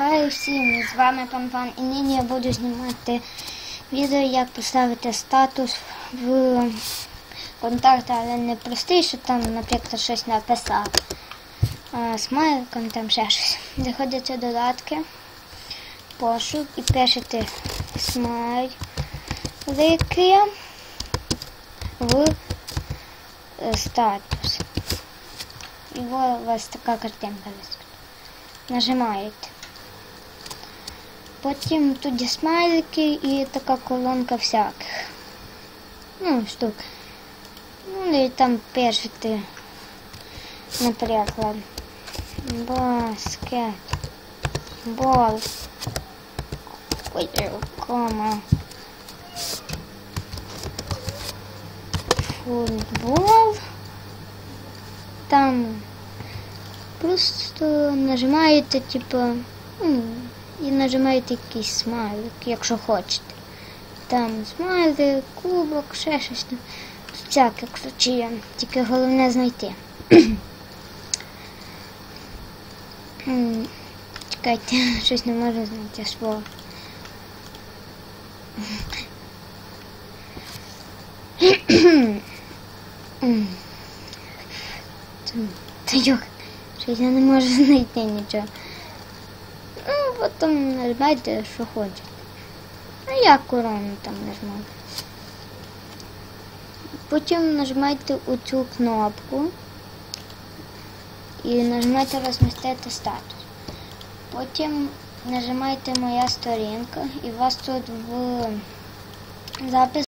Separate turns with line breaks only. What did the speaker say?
Хай всім, з вами пан Пан і нині я буду знімати відео, як поставити статус в контакт, але не простий, що там, наприклад, щось написав. А смайликом там ще щось. Заходите додатки, пошук і пишете смайлики в статус. І у вас така картинка вискочить. Нажимаєте. Потім тут є смайлики і така колонка всяких. Ну, штук. Ну і там пишете, наприклад, баскет, бол, ой, кома, футбол. Там просто нажимаєте, типу, ну, і нажимаєте якийсь смайлик, якщо хочете. Там смайлик, кубок, ще щось там. Всяке, коротше, є. Тільки головне знайти. Чекайте, щось не можу знайти слово. Та йок, щось я не можу знайти нічого. Ну, потім нажмете, що хочете. Ну, я корону там нажму. Потім нажмете оцю кнопку і нажмете розмістити статус. Потім нажимаєте моя сторінка і у вас тут в запис